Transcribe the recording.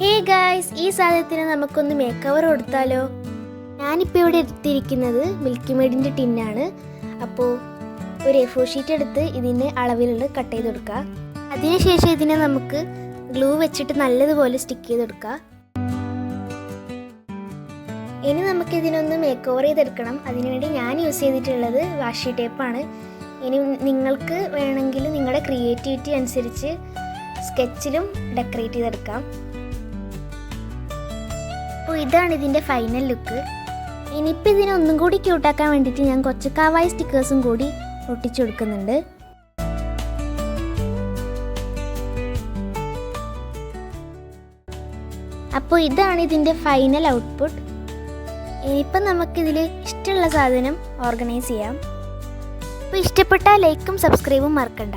Hey guys ഈ സാധനത്തിന് നമുക്കൊന്ന് മേക്ക് ഓവർ കൊടുത്താലോ? ഞാനിപ്പോൾ ഇവിടെ എടുത്തിരിക്കുന്നത് മിൽക്കി മെയ്ഡിന്റെ ടിന്നാണ് അപ്പോൾ ഒരു എഫോ ഷീറ്റ് എടുത്ത് ഇതിന് അളവിലുള്ള കട്ട് ചെയ്ത് കൊടുക്കുക അതിനുശേഷം ഇതിനെ നമുക്ക് ഗ്ലൂ വെച്ചിട്ട് നല്ലതുപോലെ സ്റ്റിക്ക് ചെയ്ത് കൊടുക്കുക ഇനി നമുക്ക് ഇതിനൊന്ന് മേക്ക് ഓവർ ചെയ്തെടുക്കണം അതിനുവേണ്ടി ഞാൻ യൂസ് ചെയ്തിട്ടുള്ളത് വാഷി ടേപ്പാണ് ഇനി നിങ്ങൾക്ക് വേണമെങ്കിൽ നിങ്ങളുടെ ക്രിയേറ്റിവിറ്റി അനുസരിച്ച് സ്കെച്ചിലും ഡെക്കറേറ്റ് ചെയ്തെടുക്കാം. ഇതാണ് ഇതിന്റെ ഫൈനൽ ലുക്ക് ഇനിയിപ്പോൾ ഇതിനെ ഒന്നും കൂടി ക്യൂട്ടാക്കാൻ വേണ്ടിയിട്ട് ഞാൻ കുറച്ച് കാവായ സ്റ്റിക്കേഴ്സും കൂടി ഒട്ടിച്ചു കൊടുക്കുന്നുണ്ട്. അപ്പോൾ ഇതാണ് ഇതിന്റെ ഫൈനൽ ഔട്ട്പുട്ട് ഇനിയിപ്പം നമുക്കിതിൽ ഇഷ്ടമുള്ള സാധനം ഓർഗനൈസ് ചെയ്യാം. അപ്പോൾ ഇഷ്ടപ്പെട്ടാൽ ലൈക്കും സബ്സ്ക്രൈബും മറക്കണ്ട.